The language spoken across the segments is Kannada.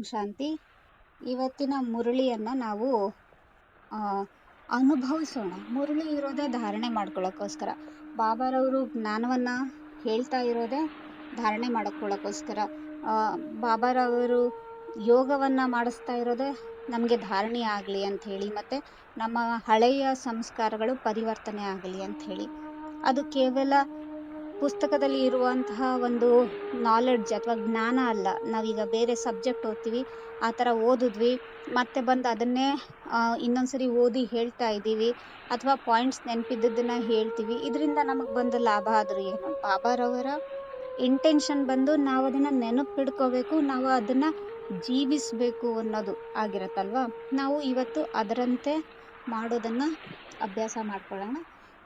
ಓಂ ಶಾಂತಿ. ಇವತ್ತಿನ ಮುರುಳಿಯನ್ನು ನಾವು ಅನುಭವಿಸೋಣ. ಮುರುಳಿ ಇರೋದೇ ಧಾರಣೆ ಮಾಡ್ಕೊಳ್ಳೋಕ್ಕೋಸ್ಕರ ಬಾಬಾರವರು ಜ್ಞಾನವನ್ನು ಹೇಳ್ತಾ ಇರೋದೇ ಧಾರಣೆ ಮಾಡ್ಕೊಳ್ಳೋಕ್ಕೋಸ್ಕರ ಬಾಬಾರವರು ಯೋಗವನ್ನು ಮಾಡಿಸ್ತಾ ಇರೋದೇ ನಮಗೆ ಧಾರಣೆ ಆಗಲಿ ಅಂಥೇಳಿ ಮತ್ತು ನಮ್ಮ ಹಳೆಯ ಸಂಸ್ಕಾರಗಳು ಪರಿವರ್ತನೆ ಆಗಲಿ ಅಂಥೇಳಿ ಅದು ಕೇವಲ ಪುಸ್ತಕದಲ್ಲಿ ಇರುವಂತಹ ಒಂದು ನಾಲೆಡ್ಜ್ ಅಥವಾ ಜ್ಞಾನ ಅಲ್ಲ. ನಾವೀಗ ಬೇರೆ ಸಬ್ಜೆಕ್ಟ್ ಓದ್ತೀವಿ, ಆ ಥರ ಓದಿದ್ವಿ, ಮತ್ತೆ ಬಂದು ಅದನ್ನೇ ಇನ್ನೊಂದು ಸರಿ ಓದಿ ಹೇಳ್ತಾ ಇದ್ದೀವಿ, ಅಥವಾ ಪಾಯಿಂಟ್ಸ್ ನೆನಪಿದ್ದದನ್ನು ಹೇಳ್ತೀವಿ. ಇದರಿಂದ ನಮಗೆ ಬಂದ ಲಾಭ ಆದರೂ ಏನು? ಬಾಬಾರವರ ಇಂಟೆನ್ಷನ್ ಬಂದು ನಾವು ಅದನ್ನು ನೆನಪಿಡ್ಕೋಬೇಕು ನಾವು ಅದನ್ನು ಜೀವಿಸಬೇಕು ಅನ್ನೋದು ಆಗಿರುತ್ತಲ್ವ? ನಾವು ಇವತ್ತು ಅದರಂತೆ ಮಾಡೋದನ್ನು ಅಭ್ಯಾಸ ಮಾಡ್ಕೊಳ್ಳೋಣ.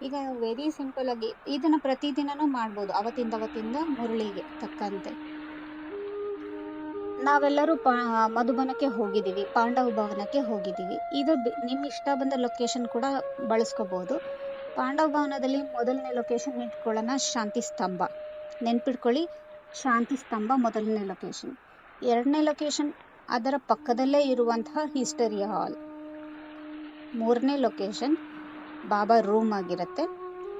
ಈಗ ವೆರಿ ಸಿಂಪಲ್ ಆಗಿ ಇದನ್ನು ಪ್ರತಿದಿನನೂ ಮಾಡ್ಬೋದು, ಅವತ್ತಿಂದ ಅವತ್ತಿಂದ ಮುರುಳಿಗೆ ತಕ್ಕಂತೆ. ನಾವೆಲ್ಲರೂ ಪಾ, ಮಧುಬನಕ್ಕೆ ಹೋಗಿದ್ದೀವಿ, ಪಾಂಡವ ಭವನಕ್ಕೆ ಹೋಗಿದ್ದೀವಿ. ಇದು ನಿಮ್ಮ ಇಷ್ಟ ಬಂದ ಲೊಕೇಶನ್ ಕೂಡ ಬಳಸ್ಕೋಬೋದು. ಪಾಂಡವ ಭವನದಲ್ಲಿ ಮೊದಲನೇ ಲೊಕೇಶನ್ ಇಟ್ಕೊಳ್ಳೋಣ, ಶಾಂತಿ ಸ್ತಂಭ. ನೆನ್ಪಿಟ್ಕೊಳ್ಳಿ, ಶಾಂತಿ ಸ್ತಂಭ ಮೊದಲನೇ ಲೊಕೇಶನ್ ಎರಡನೇ ಲೊಕೇಶನ್ ಅದರ ಪಕ್ಕದಲ್ಲೇ ಇರುವಂತಹ ಹಿಸ್ಟರಿ ಹಾಲ್ ಮೂರನೇ ಲೊಕೇಶನ್ ಬಾಬಾ ರೂಮ್ ಆಗಿರುತ್ತೆ.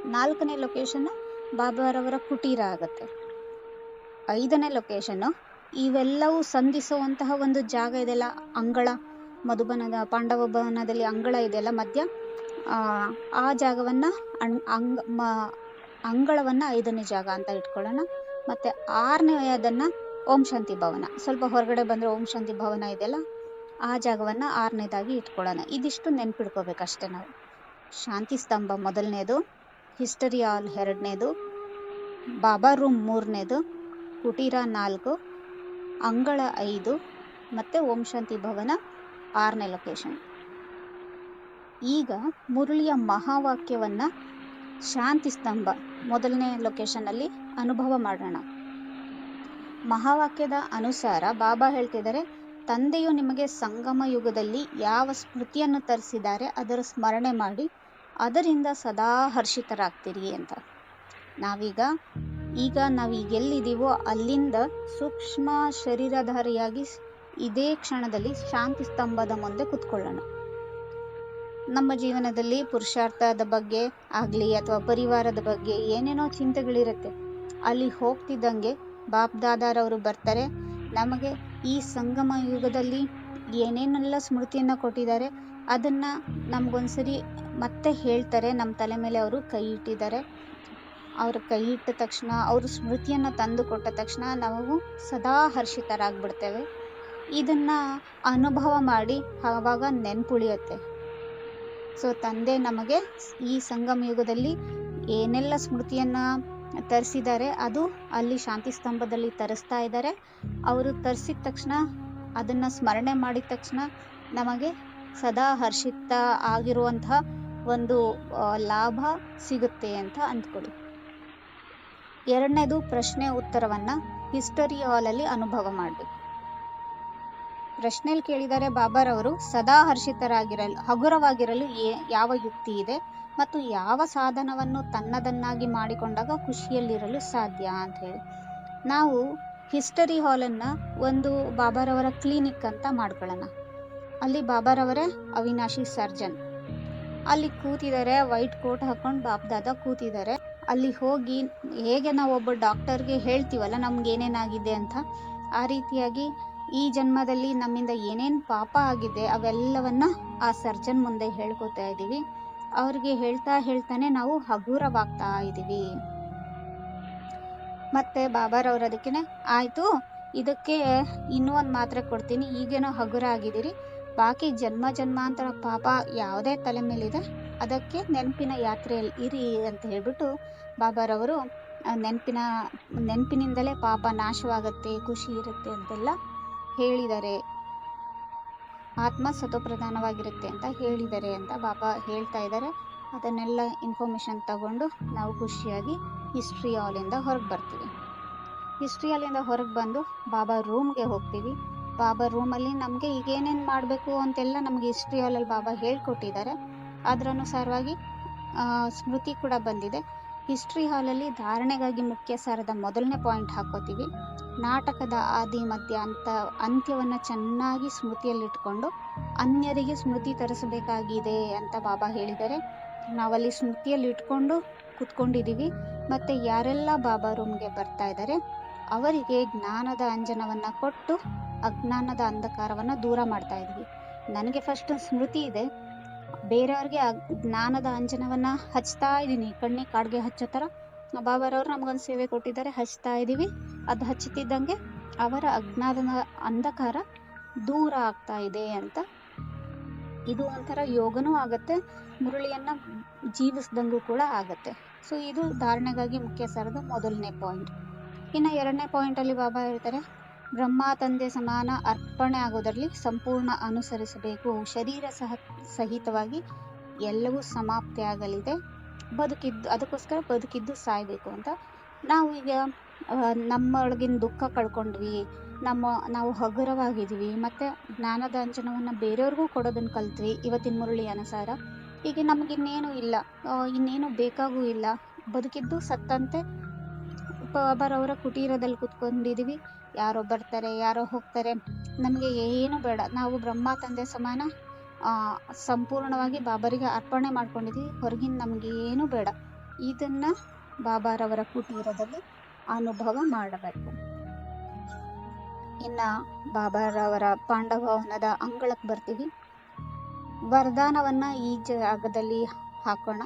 ನಾಲ್ಕನೇ ಲೊಕೇಶನ್ ಬಾಬಾರವರ ಕುಟೀರ ಆಗುತ್ತೆ. ಐದನೇ ಲೊಕೇಶನ್ನು ಇವೆಲ್ಲವೂ ಸಂಧಿಸುವಂತಹ ಒಂದು ಜಾಗ ಇದೆಲ್ಲ ಅಂಗಳ ಮಧುಬನದ ಪಾಂಡವ ಭವನದಲ್ಲಿ ಅಂಗಳ ಇದೆಯಲ್ಲ ಮಧ್ಯ ಆ, ಆ ಜಾಗವನ್ನು ಅಣ್ ಅಂಗ್ ಮ ಅಂಗಳವನ್ನು ಐದನೇ ಜಾಗ ಅಂತ ಇಟ್ಕೊಳ್ಳೋಣ. ಮತ್ತು ಆರನೇದನ್ನು ಓಂ ಶಾಂತಿ ಭವನ ಸ್ವಲ್ಪ ಹೊರಗಡೆ ಬಂದರೆ ಓಂ ಶಾಂತಿ ಭವನ ಇದೆಯಲ್ಲ ಆ ಜಾಗವನ್ನು ಆರನೇದಾಗಿ ಇಟ್ಕೊಳ್ಳೋಣ. ಇದಿಷ್ಟು ನೆನ್ಪಿಡ್ಕೋಬೇಕಷ್ಟೇ ನಾವು. ಶಾಂತಿ ಸ್ತಂಭ ಮೊದಲನೇದು, ಹಿಸ್ಟರಿ ಹಾಲ್ ಎರಡನೇದು, ಬಾಬಾ ರೂಮ್ ಮೂರನೇದು, ಕುಟೀರ ನಾಲ್ಕು, ಅಂಗಳ ಐದು, ಮತ್ತು ಓಂ ಶಾಂತಿ ಭವನ ಆರನೇ ಲೊಕೇಶನ್. ಈಗ ಮುರುಳಿಯ ಮಹಾವಾಕ್ಯವನ್ನು ಶಾಂತಿ ಸ್ತಂಭ ಮೊದಲನೇ ಲೊಕೇಶನಲ್ಲಿ ಅನುಭವ ಮಾಡೋಣ. ಮಹಾವಾಕ್ಯದ ಅನುಸಾರ ಬಾಬಾ ಹೇಳ್ತಿದ್ದಾರೆ, ತಂದೆಯು ನಿಮಗೆ ಸಂಗಮ ಯುಗದಲ್ಲಿ ಯಾವ ಸ್ಮೃತಿಯನ್ನು ತರಿಸಿದ್ದಾರೆ ಅದರ ಸ್ಮರಣೆ ಮಾಡಿ ಅದರಿಂದ ಸದಾ ಹರ್ಷಿತರಾಗ್ತೀರಿ ಅಂತ. ನಾವೀಗ, ಈಗ ನಾವೀಗ ಎಲ್ಲಿದ್ದೀವೋ ಅಲ್ಲಿಂದ ಸೂಕ್ಷ್ಮ ಶರೀರಧಾರಿಯಾಗಿ ಇದೇ ಕ್ಷಣದಲ್ಲಿ ಶಾಂತಿ ಸ್ತಂಭದ ಮುಂದೆ ಕುತ್ಕೊಳ್ಳೋಣ. ನಮ್ಮ ಜೀವನದಲ್ಲಿ ಪುರುಷಾರ್ಥದ ಬಗ್ಗೆ ಆಗಲಿ ಅಥವಾ ಪರಿವಾರದ ಬಗ್ಗೆ ಏನೇನೋ ಚಿಂತೆಗಳಿರುತ್ತೆ. ಅಲ್ಲಿ ಹೋಗ್ತಿದ್ದಂಗೆ ಬಾಪ್ ದಾದಾರವರು ಬರ್ತಾರೆ. ನಮಗೆ ಈ ಸಂಗಮ ಯುಗದಲ್ಲಿ ಏನೇನೆಲ್ಲ ಸ್ಮೃತಿಯನ್ನು ಕೊಟ್ಟಿದ್ದಾರೆ, ಅದನ್ನು ನಮಗೊಂದ್ಸರಿ ಮತ್ತೆ ಹೇಳ್ತಾರೆ ನಮ್ಮ ತಲೆ ಮೇಲೆ ಅವರು ಕೈ ಇಟ್ಟಿದ್ದಾರೆ. ಅವರು ಕೈ ಇಟ್ಟ ತಕ್ಷಣ, ಅವರು ಸ್ಮೃತಿಯನ್ನು ತಂದು ಕೊಟ್ಟ ತಕ್ಷಣ ನಾವು ಸದಾ ಹರ್ಷಿತರಾಗ್ಬಿಡ್ತೇವೆ. ಇದನ್ನು ಅನುಭವ ಮಾಡಿ ಆವಾಗ ನೆನ್ಪುಳಿಯುತ್ತೆ. ಸೊ, ತಂದೆ ನಮಗೆ ಈ ಸಂಗಮ ಯುಗದಲ್ಲಿ ಏನೆಲ್ಲ ಸ್ಮೃತಿಯನ್ನು ತರಿಸಿದ್ದಾರೆ, ಅದು ಅಲ್ಲಿ ಶಾಂತಿ ಸ್ತಂಭದಲ್ಲಿ ತರಿಸ್ತಾ ಇದ್ದಾರೆ. ಅವರು ತರಿಸಿದ ತಕ್ಷಣ, ಅದನ್ನು ಸ್ಮರಣೆ ಮಾಡಿದ ತಕ್ಷಣ ನಮಗೆ ಸದಾ ಹರ್ಷಿತ ಆಗಿರುವಂತಹ ಒಂದು ಲಾಭ ಸಿಗುತ್ತೆ ಅಂತ ಅಂದ್ಕೊಳ್ಳಿ. ಎರಡನೇದು ಪ್ರಶ್ನೆ ಉತ್ತರವನ್ನು ಹಿಸ್ಟರಿ ಹಾಲಲ್ಲಿ ಅನುಭವ ಮಾಡಬೇಕು. ಪ್ರಶ್ನೆಯಲ್ಲಿ ಕೇಳಿದರೆ ಬಾಬಾರವರು ಸದಾ ಹರ್ಷಿತರಾಗಿರಲು, ಹಗುರವಾಗಿರಲು ಏ ಯಾವ ಯುಕ್ತಿ ಇದೆ ಮತ್ತು ಯಾವ ಸಾಧನವನ್ನು ತನ್ನದನ್ನಾಗಿ ಮಾಡಿಕೊಂಡಾಗ ಖುಷಿಯಲ್ಲಿರಲು ಸಾಧ್ಯ ಅಂತ ಹೇಳಿ. ನಾವು ಹಿಸ್ಟರಿ ಹಾಲನ್ನು ಒಂದು ಬಾಬಾರವರ ಕ್ಲಿನಿಕ್ ಅಂತ ಮಾಡ್ಕೊಳ್ಳೋಣ. ಅಲ್ಲಿ ಬಾಬಾರವರೇ ಅವಿನಾಶಿ ಸರ್ಜನ್. ಅಲ್ಲಿ ಕೂತಿದ್ದಾರೆ, ವೈಟ್ ಕೋಟ್ ಹಾಕೊಂಡು ಬಾಪ್ ದಾದ ಕೂತಿದ್ದಾರೆ. ಅಲ್ಲಿ ಹೋಗಿ ಹೇಗೆ ನಾವು ಒಬ್ಬ ಡಾಕ್ಟರ್ಗೆ ಹೇಳ್ತೀವಲ್ಲ, ನಮ್ಗೆ ಏನೇನಾಗಿದೆ ಅಂತ, ಆ ರೀತಿಯಾಗಿ ಈ ಜನ್ಮದಲ್ಲಿ ನಮ್ಮಿಂದ ಏನೇನು ಪಾಪ ಆಗಿದೆ, ಅವೆಲ್ಲವನ್ನ ಆ ಸರ್ಜನ್ ಮುಂದೆ ಹೇಳ್ಕೊತಾ ಇದ್ದೀವಿ. ಅವ್ರಿಗೆ ಹೇಳ್ತಾ ಹೇಳ್ತಾನೆ ನಾವು ಹಗುರವಾಗ್ತಾ ಇದ್ದೀವಿ. ಮತ್ತೆ ಬಾಬಾರವ್ರು ಅದಕ್ಕೇನೆ, ಆಯಿತು, ಇದಕ್ಕೆ ಇನ್ನೂ ಒಂದು ಮಾತ್ರೆ ಕೊಡ್ತೀನಿ, ಈಗೇನೋ ಹಗುರ ಆಗಿದ್ದೀರಿ ಬಾಕಿ ಜನ್ಮ ಜನ್ಮಾಂತರ ಪಾಪ ಯಾವುದೇ ತಲೆ ಮೇಲಿದೆ, ಅದಕ್ಕೆ ನೆನಪಿನ ಯಾತ್ರೆಯಲ್ಲಿ ಇರಿ ಅಂತ ಹೇಳ್ಬಿಟ್ಟು ಬಾಬಾರವರು ನೆನಪಿನ, ನೆನಪಿನಿಂದಲೇ ಪಾಪ ನಾಶವಾಗುತ್ತೆ, ಖುಷಿ ಇರುತ್ತೆ ಅಂತೆಲ್ಲ ಹೇಳಿದ್ದಾರೆ ಆತ್ಮ ಸತೋಪ್ರಧಾನವಾಗಿರುತ್ತೆ ಅಂತ ಹೇಳಿದ್ದಾರೆ ಅಂತ ಬಾಬಾ ಹೇಳ್ತಾ ಇದ್ದಾರೆ. ಅದನ್ನೆಲ್ಲ ಇನ್ಫಾರ್ಮೇಷನ್ ತಗೊಂಡು ನಾವು ಖುಷಿಯಾಗಿ ಹಿಸ್ಟ್ರಿ ಹಾಲಿಂದ ಹೊರಗೆ ಬರ್ತೀವಿ. ಹಿಸ್ಟ್ರಿ ಹಾಲಿಂದ ಹೊರಗೆ ಬಂದು ಬಾಬಾ ರೂಮ್ಗೆ ಹೋಗ್ತೀವಿ. ಬಾಬಾ ರೂಮಲ್ಲಿ ನಮಗೆ ಈಗ ಏನೇನು ಮಾಡಬೇಕು ಅಂತೆಲ್ಲ ನಮಗೆ ಹಿಸ್ಟ್ರಿ ಹಾಲಲ್ಲಿ ಬಾಬಾ ಹೇಳ್ಕೊಟ್ಟಿದ್ದಾರೆ. ಅದರ ಅನುಸಾರವಾಗಿ ಆ, ಸ್ಮೃತಿ ಕೂಡ ಬಂದಿದೆ. ಹಿಸ್ಟ್ರಿ ಹಾಲಲ್ಲಿ ಧಾರಣೆಗಾಗಿ ಮುಖ್ಯ ಸಾರದ ಮೊದಲನೇ ಪಾಯಿಂಟ್ ಹಾಕೋತೀವಿ. ನಾಟಕದ ಆದಿ ಮಧ್ಯ ಅಂತ ಅಂತ್ಯವನ್ನು ಚೆನ್ನಾಗಿ ಸ್ಮೃತಿಯಲ್ಲಿಟ್ಕೊಂಡು ಅನ್ಯರಿಗೆ ಸ್ಮೃತಿ ತರಿಸಬೇಕಾಗಿದೆ ಅಂತ ಬಾಬಾ ಹೇಳಿದ್ದಾರೆ. ನಾವಲ್ಲಿ ಸ್ಮೃತಿಯಲ್ಲಿ ಇಟ್ಕೊಂಡು ಕುತ್ಕೊಂಡಿದ್ದೀವಿ. ಮತ್ತು ಯಾರೆಲ್ಲ ಬಾಬಾ ರೂಮ್ಗೆ ಬರ್ತಾ ಇದ್ದಾರೆ ಅವರಿಗೆ ಜ್ಞಾನದ ಅಂಜನವನ್ನು ಕೊಟ್ಟು ಅಜ್ಞಾನದ ಅಂಧಕಾರವನ್ನು ದೂರ ಮಾಡ್ತಾ ಇದ್ವಿ. ನನಗೆ ಫಸ್ಟ್ ಸ್ಮೃತಿ ಇದೆ. ಬೇರೆಯವ್ರಿಗೆ ಜ್ಞಾನದ ಅಂಜನವನ್ನು ಹಚ್ತಾ ಇದ್ದೀನಿ ಕಣ್ಣಿಗೆ ಕಾಡ್ಗೆ ಹಚ್ಚೋ ಥರ. ಬಾಬಾರವರು ನಮಗೊಂದು ಸೇವೆ ಕೊಟ್ಟಿದ್ದಾರೆ. ಹಚ್ತಾ ಇದ್ದೀವಿ ಅದು ಹಚ್ಚುತ್ತಿದ್ದಂಗೆ ಅವರ ಅಜ್ಞಾನದ ಅಂಧಕಾರ ದೂರ ಆಗ್ತಾ ಇದೆ ಅಂತ. ಇದು ಒಂಥರ ಯೋಗನೂ ಆಗುತ್ತೆ. ಮುರುಳಿಯನ್ನು ಜೀವಿಸ್ದಂಗೂ ಕೂಡ ಆಗುತ್ತೆ. ಸೊ ಇದು ಧಾರಣೆಗಾಗಿ ಮುಖ್ಯ ಸರದ ಮೊದಲನೇ ಪಾಯಿಂಟ್ ಇನ್ನು ಎರಡನೇ ಪಾಯಿಂಟಲ್ಲಿ ಬಾಬಾ ಹೇಳ್ತಾರೆ ಬ್ರಹ್ಮ ತಂದೆ ಸಮಾನ ಅರ್ಪಣೆ ಆಗೋದರಲ್ಲಿ ಸಂಪೂರ್ಣ ಅನುಸರಿಸಬೇಕು. ಶರೀರ ಸಹ ಸಹಿತವಾಗಿ ಎಲ್ಲವೂ ಸಮಾಪ್ತಿ ಆಗಲಿದೆ. ಬದುಕಿದ್ದು, ಅದಕ್ಕೋಸ್ಕರ ಬದುಕಿದ್ದು ಸಾಯಬೇಕು ಅಂತ ನಾವು ಈಗ ನಮ್ಮೊಳಗಿನ ದುಃಖ ಕಳ್ಕೊಂಡ್ವಿ, ನಮ್ಮ, ನಾವು ಹಗುರವಾಗಿದ್ವಿ, ಮತ್ತು ಜ್ಞಾನದ ಅಂಜನವನ್ನು ಬೇರೆಯವ್ರಿಗೂ ಕೊಡೋದನ್ನು ಕಲ್ತ್ವಿ, ಇವತ್ತಿನ ಮುರುಳಿ ಅನುಸಾರ ಈಗ ನಮಗಿನ್ನೇನು ಇಲ್ಲ ಇನ್ನೇನು ಬೇಕಾಗೂ ಇಲ್ಲ. ಬದುಕಿದ್ದು ಸತ್ತಂತೆ ಬರೋವರ ಕುಟೀರದಲ್ಲಿ ಕುತ್ಕೊಂಡಿದ್ದೀವಿ ಯಾರೋ ಬರ್ತಾರೆ, ಯಾರೋ ಹೋಗ್ತಾರೆ. ನಮಗೆ ಏನು ಬೇಡ. ನಾವು ಬ್ರಹ್ಮ ತಂದೆ ಸಮಾನ ಸಂಪೂರ್ಣವಾಗಿ ಬಾಬರಿಗೆ ಅರ್ಪಣೆ ಮಾಡ್ಕೊಂಡಿದ್ದೀವಿ ಹೊರಗಿನ ನಮಗೆ ಏನು ಬೇಡ. ಇದನ್ನು ಬಾಬಾರವರ ಕುಟೀರದಲ್ಲಿ ಅನುಭವ ಮಾಡಬೇಕು. ಇನ್ನು ಬಾಬಾರವರ ಪಾಂಡವವನದ ಅಂಗಳಕ್ಕೆ ಬರ್ತೀವಿ. ವರದಾನವನ್ನು ಈ ಜಾಗದಲ್ಲಿ ಹಾಕೋಣ.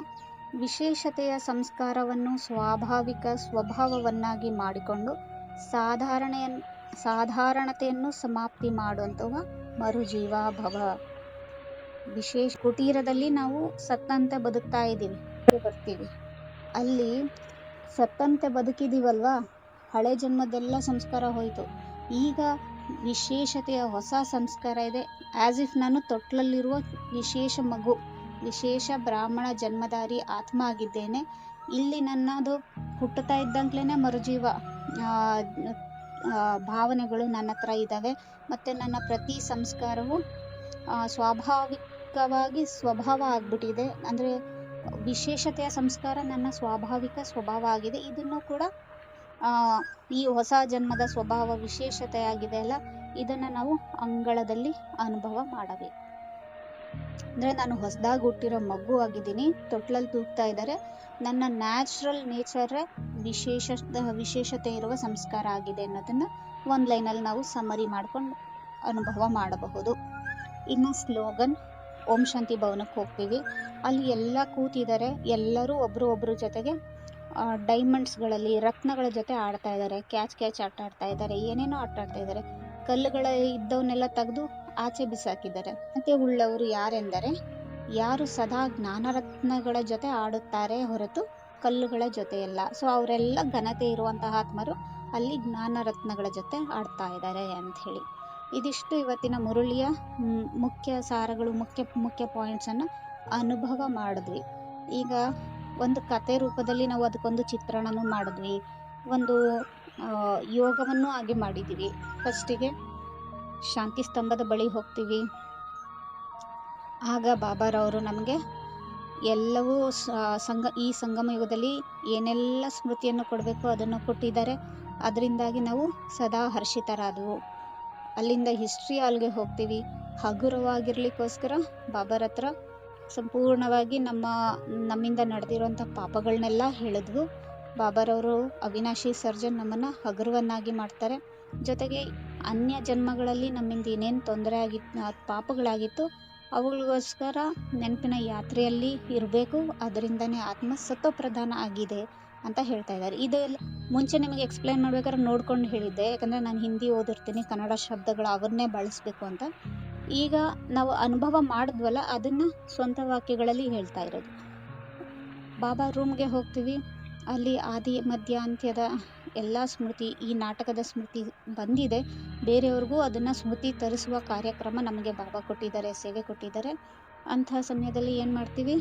ವಿಶೇಷತೆಯ ಸಂಸ್ಕಾರವನ್ನು, ಸ್ವಾಭಾವಿಕ ಸ್ವಭಾವವನ್ನಾಗಿ ಮಾಡಿಕೊಂಡು ಸಾಧಾರಣೆಯ ಸಾಧಾರಣತೆಯನ್ನು ಸಮಾಪ್ತಿ ಮಾಡುವಂತಹ ಮರುಜೀವ ಭವ. ವಿಶೇಷ ಕುಟೀರದಲ್ಲಿ ನಾವು ಸತ್ತಂತೆ ಬದುಕ್ತಾ ಇದ್ದೀವಿ ಬರ್ತೀವಿ. ಅಲ್ಲಿ ಸತ್ತಂತೆ ಬದುಕಿದೀವಲ್ವಾ? ಹಳೆ ಜನ್ಮದೆಲ್ಲ ಸಂಸ್ಕಾರ ಹೋಯಿತು. ಈಗ ವಿಶೇಷತೆಯ ಹೊಸ ಸಂಸ್ಕಾರ ಇದೆ. ಆ್ಯಸ್ ಇಫ್ ನಾನು ತೊಟ್ಲಲ್ಲಿರುವ ವಿಶೇಷ ಮಗು, ವಿಶೇಷ ಬ್ರಾಹ್ಮಣ ಜನ್ಮಧಾರಿ ಆತ್ಮ ಆಗಿದ್ದೇನೆ. ಇಲ್ಲಿ ನನ್ನದು ಹುಟ್ಟುತ್ತಾ ಇದ್ದಂಗ್ಲೇ ಮರುಜೀವ. ಭಾವನೆಗಳು ನನ್ನ ಹತ್ರ ಇದ್ದಾವೆ. ಮತ್ತು ನನ್ನ ಪ್ರತಿ ಸಂಸ್ಕಾರವು ಸ್ವಾಭಾವಿಕವಾಗಿ ಸ್ವಭಾವ ಆಗಿಬಿಟ್ಟಿದೆ. ಅಂದರೆ ವಿಶೇಷತೆಯ ಸಂಸ್ಕಾರ ನನ್ನ ಸ್ವಾಭಾವಿಕ ಸ್ವಭಾವ ಆಗಿದೆ. ಇದನ್ನು ಕೂಡ ಈ ಹೊಸ ಜನ್ಮದ ಸ್ವಭಾವ ವಿಶೇಷತೆಯಾಗಿದೆ ಅಲ್ಲ, ಇದನ್ನು ನಾವು ಅಂಗಳದಲ್ಲಿ ಅನುಭವ ಮಾಡಬೇಕು. ಅಂದರೆ ನಾನು ಹೊಸದಾಗಿ ಹುಟ್ಟಿರೋ ಮಗು ಆಗಿದ್ದೀನಿ, ತೊಟ್ಲಲ್ಲಿ ತೂಗ್ತಾ ಇದ್ದಾರೆ. ನನ್ನ ನ್ಯಾಚುರಲ್ ನೇಚರೇ ವಿಶೇಷ, ವಿಶೇಷತೆ ಇರುವ ಸಂಸ್ಕಾರ ಆಗಿದೆ ಅನ್ನೋದನ್ನು ಒಂದು ಲೈನಲ್ಲಿ ನಾವು ಸಮರಿ ಮಾಡ್ಕೊಂಡು ಅನುಭವ ಮಾಡಬಹುದು. ಇನ್ನು ಸ್ಲೋಗನ್, ಓಂ ಶಾಂತಿ ಭವನಕ್ಕೆ ಹೋಗ್ತೀವಿ. ಅಲ್ಲಿ ಎಲ್ಲ ಕೂತಿದ್ದಾರೆ, ಎಲ್ಲರೂ ಒಬ್ಬರು ಒಬ್ಬರು ಜೊತೆಗೆ ಡೈಮಂಡ್ಸ್ಗಳಲ್ಲಿ ರತ್ನಗಳ ಜೊತೆ ಆಡ್ತಾ ಇದ್ದಾರೆ. ಕ್ಯಾಚ್ ಕ್ಯಾಚ್ ಆಟ ಆಡ್ತಾ ಇದ್ದಾರೆ. ಏನೇನೋ ಆಟ ಆಡ್ತಾ ಇದ್ದಾರೆ. ಕಲ್ಲುಗಳ ಇದ್ದವನ್ನೆಲ್ಲ ತೆಗೆದು ಆಚೆ ಬಿಸಾಕಿದ್ದಾರೆ. ಮತ್ತೆ ಉಳ್ಳವರು ಯಾರೆಂದರೆ, ಯಾರು ಸದಾ ಜ್ಞಾನರತ್ನಗಳ ಜೊತೆ ಆಡುತ್ತಾರೆ ಹೊರತು ಕಲ್ಲುಗಳ ಜೊತೆ ಎಲ್ಲ ಸೊ ಅವರೆಲ್ಲ ಘನತೆ ಇರುವಂತಹ ಆತ್ಮರು ಅಲ್ಲಿ ಜ್ಞಾನರತ್ನಗಳ ಜೊತೆ ಆಡ್ತಾ ಇದ್ದಾರೆ ಅಂತ ಹೇಳಿ ಇದಿಷ್ಟು ಇವತ್ತಿನ ಮುರುಳಿಯ ಮುಖ್ಯ ಸಾರಗಳು, ಮುಖ್ಯ ಮುಖ್ಯ ಪಾಯಿಂಟ್ಸನ್ನು ಅನುಭವ ಮಾಡಿದ್ವಿ. ಈಗ ಒಂದು ಕತೆ ರೂಪದಲ್ಲಿ ನಾವು ಅದಕ್ಕೊಂದು ಚಿತ್ರಣನೂ ಮಾಡಿದ್ವಿ. ಒಂದು ಯೋಗವನ್ನು ಆಗಿ ಮಾಡಿದ್ದೀವಿ. ಫಸ್ಟಿಗೆ ಶಾಂತಿ ಸ್ತಂಭದ ಬಳಿ ಹೋಗ್ತೀವಿ. ಆಗ ಬಾಬಾರವರು ನಮಗೆ ಎಲ್ಲವೂ ಸಂಗ, ಈ ಸಂಗಮ ಯುಗದಲ್ಲಿ ಏನೆಲ್ಲ ಸ್ಮೃತಿಯನ್ನು ಕೊಡಬೇಕು ಅದನ್ನು ಕೊಟ್ಟಿದ್ದಾರೆ. ಅದರಿಂದಾಗಿ ನಾವು ಸದಾ ಹರ್ಷಿತರಾದವು. ಅಲ್ಲಿಂದ ಹಿಸ್ಟ್ರಿ ಹಾಲ್ಗೆ ಹೋಗ್ತೀವಿ. ಹಗುರವಾಗಿರ್ಲಿಕ್ಕೋಸ್ಕರ ಬಾಬಾರ ಹತ್ರ ಸಂಪೂರ್ಣವಾಗಿ ನಮ್ಮ, ನಮ್ಮಿಂದ ನಡೆದಿರುವಂಥ ಪಾಪಗಳನ್ನೆಲ್ಲ ಹೇಳಿದ್ವು. ಬಾಬಾರವರು ಅವಿನಾಶಿ ಸರ್ಜನ್ ನಮ್ಮನ್ನು ಹಗುರವನ್ನಾಗಿ ಮಾಡ್ತಾರೆ. ಜೊತೆಗೆ ಅನ್ಯ ಜನ್ಮಗಳಲ್ಲಿ ನಮ್ಮಿಂದ ಏನೇನು ತೊಂದರೆ ಆಗಿತ್ತು ಪಾಪಗಳಾಗಿತ್ತು ಅವುಗಳಿಗೋಸ್ಕರ ನೆನಪಿನ ಯಾತ್ರೆಯಲ್ಲಿ ಇರಬೇಕು. ಅದರಿಂದನೇ ಆತ್ಮ ಪ್ರಧಾನ ಆಗಿದೆ ಅಂತ ಹೇಳ್ತಾ ಇದ್ದಾರೆ. ಇದು ಮುಂಚೆ ನಿಮಗೆ ಎಕ್ಸ್ಪ್ಲೈನ್ ಮಾಡ್ಬೇಕಾದ್ರೆ ನೋಡ್ಕೊಂಡು ಹೇಳಿದ್ದೆ. ಯಾಕಂದರೆ ನಾನು ಹಿಂದಿ ಓದಿರ್ತೀನಿ, ಕನ್ನಡ ಶಬ್ದಗಳು ಅವನ್ನೇ ಬಳಸಬೇಕು ಅಂತ. ಈಗ ನಾವು ಅನುಭವ ಮಾಡಿದ್ವಲ್ಲ, ಅದನ್ನು ಸ್ವಂತ ವಾಕ್ಯಗಳಲ್ಲಿ ಹೇಳ್ತಾ ಇರೋದು. ಬಾಬಾ ರೂಮ್ಗೆ ಹೋಗ್ತೀವಿ. ಅಲ್ಲಿ ಆದಿ, ಮಧ್ಯ, ಅಂತ್ಯದ ಎಲ್ಲ ಸ್ಮೃತಿ, ಈ ನಾಟಕದ ಸ್ಮೃತಿ ಬಂದಿದೆ. ಬೇರೆಯವ್ರಿಗೂ ಅದನ್ನು ಸ್ಮೃತಿ ತರಿಸುವ ಕಾರ್ಯಕ್ರಮ ನಮಗೆ ಬಾಬಾ ಕೊಟ್ಟಿದ್ದಾರೆ, ಸೇವೆ ಕೊಟ್ಟಿದ್ದಾರೆ. ಅಂತಹ ಸಮಯದಲ್ಲಿ ಏನು ಮಾಡ್ತೀವಿ?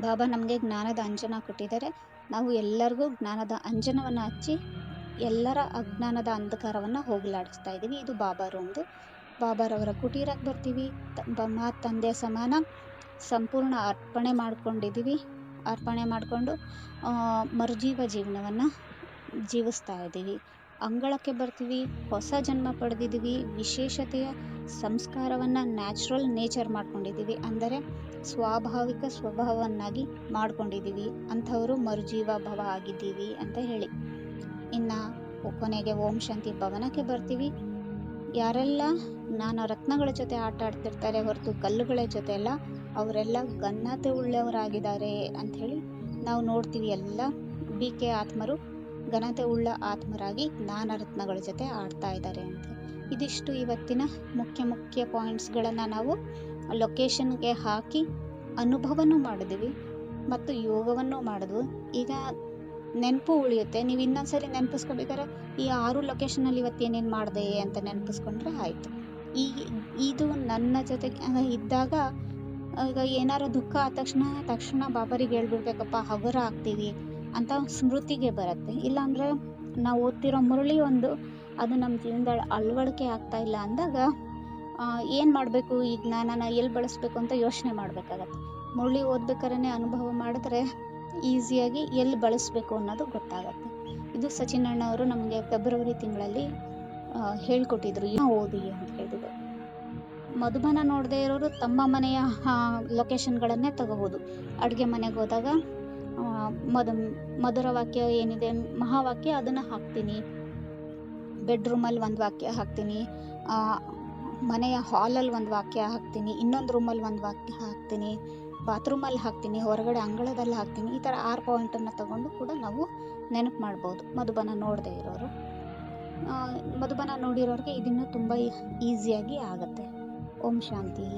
ಬಾಬಾ ನಮಗೆ ಜ್ಞಾನದ ಅಂಜನ ಕೊಟ್ಟಿದ್ದಾರೆ. ನಾವು ಎಲ್ಲರಿಗೂ ಜ್ಞಾನದ ಅಂಜನವನ್ನು ಹಚ್ಚಿ ಎಲ್ಲರ ಅಜ್ಞಾನದ ಅಂಧಕಾರವನ್ನು ಹೋಗಲಾಡಿಸ್ತಾ ಇದ್ದೀವಿ. ಇದು ಬಾಬಾರೊಂದು ಬಾಬಾರವರ ಕುಟೀರಕ್ಕೆ ಬರ್ತೀವಿ. ಬ್ರಹ್ಮ ತಂದೆ ಸಮಾನ ಸಂಪೂರ್ಣ ಅರ್ಪಣೆ ಮಾಡ್ಕೊಂಡಿದ್ದೀವಿ. ಅರ್ಪಣೆ ಮಾಡಿಕೊಂಡು ಮರುಜೀವ ಜೀವನವನ್ನು ಜೀವಿಸ್ತಾ ಇದ್ದೀವಿ. ಅಂಗಳಕ್ಕೆ ಬರ್ತೀವಿ, ಹೊಸ ಜನ್ಮ ಪಡೆದಿದ್ದೀವಿ, ವಿಶೇಷತೆಯ ಸಂಸ್ಕಾರವನ್ನು ನ್ಯಾಚುರಲ್ ನೇಚರ್ ಮಾಡ್ಕೊಂಡಿದ್ದೀವಿ. ಅಂದರೆ ಸ್ವಾಭಾವಿಕ ಸ್ವಭಾವವನ್ನಾಗಿ ಮಾಡ್ಕೊಂಡಿದ್ದೀವಿ. ಅಂಥವರು ಮರುಜೀವ ಭವ ಆಗಿದ್ದೀವಿ ಅಂತ ಹೇಳಿ. ಇನ್ನು ಕೊನೆಗೆ ಓಂ ಶಾಂತಿ ಭವನಕ್ಕೆ ಬರ್ತೀವಿ. ಯಾರೆಲ್ಲ, ನಾನು ರತ್ನಗಳ ಜೊತೆ ಆಟ ಆಡ್ತಿರ್ತಾರೆ ಹೊರತು ಕಲ್ಲುಗಳ ಜೊತೆ ಎಲ್ಲ ಅವರೆಲ್ಲ ಘನತೆ ಉಳ್ಳವರಾಗಿದ್ದಾರೆ ಅಂಥೇಳಿ ನಾವು ನೋಡ್ತೀವಿ ಎಲ್ಲ. ಬಿ ಕೆ ಆತ್ಮರು ಘನತೆ ಉಳ್ಳ ಆತ್ಮರಾಗಿ ಜ್ಞಾನರತ್ನಗಳ ರತ್ನಗಳ ಜೊತೆ ಆಡ್ತಾ ಇದ್ದಾರೆ ಅಂತ. ಇದಿಷ್ಟು ಇವತ್ತಿನ ಮುಖ್ಯ ಮುಖ್ಯ ಪಾಯಿಂಟ್ಸ್ಗಳನ್ನು ನಾವು ಲೊಕೇಶನ್ಗೆ ಹಾಕಿ ಅನುಭವನೂ ಮಾಡಿದ್ವಿ ಮತ್ತು ಯೋಗವನ್ನು ಮಾಡಿದ್ವು. ಈಗ ನೆನಪು ಉಳಿಯುತ್ತೆ. ನೀವು ಇನ್ನೊಂದ್ಸರಿ ನೆನಪಿಸ್ಕೋಬೇಕಾದ್ರೆ ಈ ಆರು ಲೊಕೇಶನಲ್ಲಿ ಇವತ್ತು ಏನೇನು ಮಾಡಿದೆ ಅಂತ ನೆನಪಿಸ್ಕೊಂಡ್ರೆ ಆಯಿತು. ಈ, ಇದು ನನ್ನ ಜೊತೆಗೆ ಇದ್ದಾಗ ಈಗ ಏನಾರು ದುಃಖ ಆದ ತಕ್ಷಣ ತಕ್ಷಣ ಬಾಬರಿಗೆ ಹೇಳ್ಬಿಡ್ಬೇಕಪ್ಪ ಹಗುರ ಆಗ್ತೀವಿ ಅಂತ ಸ್ಮೃತಿಗೆ ಬರುತ್ತೆ. ಇಲ್ಲಾಂದರೆ ನಾವು ಓದ್ತಿರೋ ಮುರಳಿ ಒಂದು ಅದು ನಮ್ಮ ಜೀವನದಲ್ಲಿ ಅಳವಡಿಕೆ ಆಗ್ತಾ ಇಲ್ಲ ಅಂದಾಗ ಏನು ಮಾಡಬೇಕು? ಈ ಜ್ಞಾನನ ಎಲ್ಲಿ ಬಳಸಬೇಕು ಅಂತ ಯೋಚನೆ ಮಾಡಬೇಕಾಗತ್ತೆ. ಮುರಳಿ ಓದ್ಬೇಕಾದ್ರೆ ಅನುಭವ ಮಾಡಿದ್ರೆ ಈಸಿಯಾಗಿ ಎಲ್ಲಿ ಬಳಸಬೇಕು ಅನ್ನೋದು ಗೊತ್ತಾಗತ್ತೆ. ಇದು ಸಚಿನ್ ಅಣ್ಣ ಅವರು ನಮಗೆ ಫೆಬ್ರವರಿ ತಿಂಗಳಲ್ಲಿ ಹೇಳ್ಕೊಟ್ಟಿದ್ರು. ಏನು ಓದಿ ಅಂತ ಹೇಳಿದ್ರು. ಮಧುಬನ ನೋಡದೇ ಇರೋರು ತಮ್ಮ ಮನೆಯ ಲೊಕೇಶನ್ಗಳನ್ನೇ ತಗೋಬೋದು. ಅಡುಗೆ ಮನೆಗೆ ಹೋದಾಗ ಮಧು ಮಧುರ ವಾಕ್ಯ ಏನಿದೆ, ಮಹಾವಾಕ್ಯ ಅದನ್ನು ಹಾಕ್ತೀನಿ. ಬೆಡ್ರೂಮಲ್ಲಿ ಒಂದು ವಾಕ್ಯ ಹಾಕ್ತೀನಿ. ಮನೆಯ ಹಾಲಲ್ಲಿ ಒಂದು ವಾಕ್ಯ ಹಾಕ್ತೀನಿ. ಇನ್ನೊಂದು ರೂಮಲ್ಲಿ ಒಂದು ವಾಕ್ಯ ಹಾಕ್ತೀನಿ. ಬಾತ್ರೂಮಲ್ಲಿ ಹಾಕ್ತೀನಿ. ಹೊರಗಡೆ ಅಂಗಳದಲ್ಲಿ ಹಾಕ್ತೀನಿ. ಈ ಥರ ಆರು ಪಾಯಿಂಟನ್ನು ತಗೊಂಡು ಕೂಡ ನಾವು ನೆನಪು ಮಾಡ್ಬೋದು. ಮಧುಬನ ನೋಡದೇ ಇರೋರು. ಮಧುಬನ ನೋಡಿರೋರಿಗೆ ಇದನ್ನು ತುಂಬ ಈಸಿಯಾಗಿ ಆಗುತ್ತೆ. ಓಂ ಶಾಂತಿ.